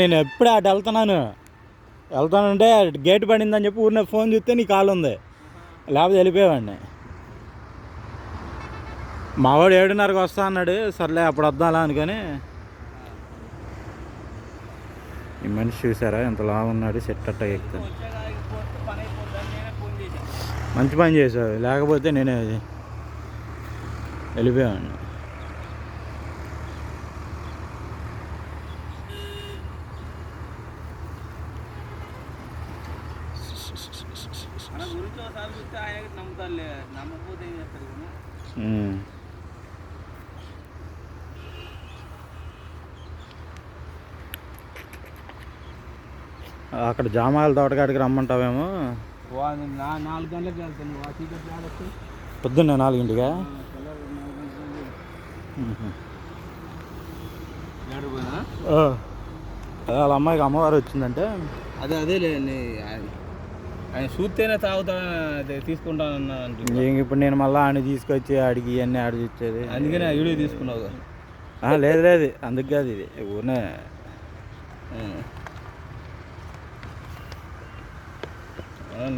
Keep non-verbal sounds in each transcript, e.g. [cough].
నేను ఎప్పుడు అటు వెళ్తున్నాను. వెళ్తానంటే గేట్ పడిందని చెప్పి ఊరిన ఫోన్ చూస్తే నీ కాలు ఉంది. లేకపోతే వెళ్ళిపోయేవాడిని. మావాడు ఏడున్నరకు వస్తా అన్నాడు. సర్లే అప్పుడు వద్దాలా అనుకొని. ఈ మనిషి చూసారా? ఎంత లావు ఉన్నాడు. సెట్ అట్ట ఎక్కుతాను మంచి పని చేసావు లేకపోతే నేనే వెళ్ళిపోయాను అక్కడ జామాయిల తోటకాడికి రమ్మంటావేమో? నాలుగు గంటలకు వెళ్తాను. పొద్దున్న నాలుగింటిగా. అదే వాళ్ళ అమ్మాయికి అమ్మవారు వచ్చిందంటే? అదే అదేలే నీ- ఆయన చూస్తేనే తాగుతా తీసుకుంటానన్నా ఇప్పుడు నేను మళ్ళీ ఆయన తీసుకొచ్చి ఆడికి ఇవన్నీ ఆడి ఇచ్చేది. అందుకనే ఆ వీడియో తీసుకున్నావు లేదు లేదు. అందుకు కాదు ఇది. ఊరినే.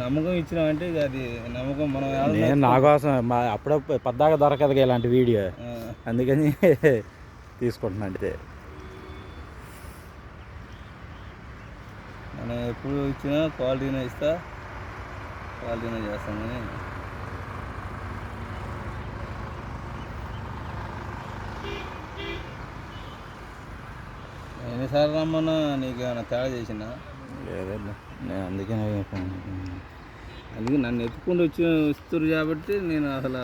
నమ్మకం ఇచ్చినామంటే అది నమ్మకం మనం నేను నా కోసం మా అప్పుడప్పుడు పద్దాక దొరకదు ఇలాంటి వీడియో. అందుకని [laughs] తీసుకుంటున్నా అంటే మనం ఎప్పుడు ఇచ్చినా క్వాలిటీనే ఇస్తా. క్వాలిటీనే చేస్తాం కానీ ఎన్నిసార్లు రమ్మన్నా నీకు ఏమైనా తేడా చేసినా? లేదండి నేను అందుకనే అందుకే నన్ను ఎత్తుకుంటూ వచ్చి ఇస్తారు కాబట్టి నేను అసలు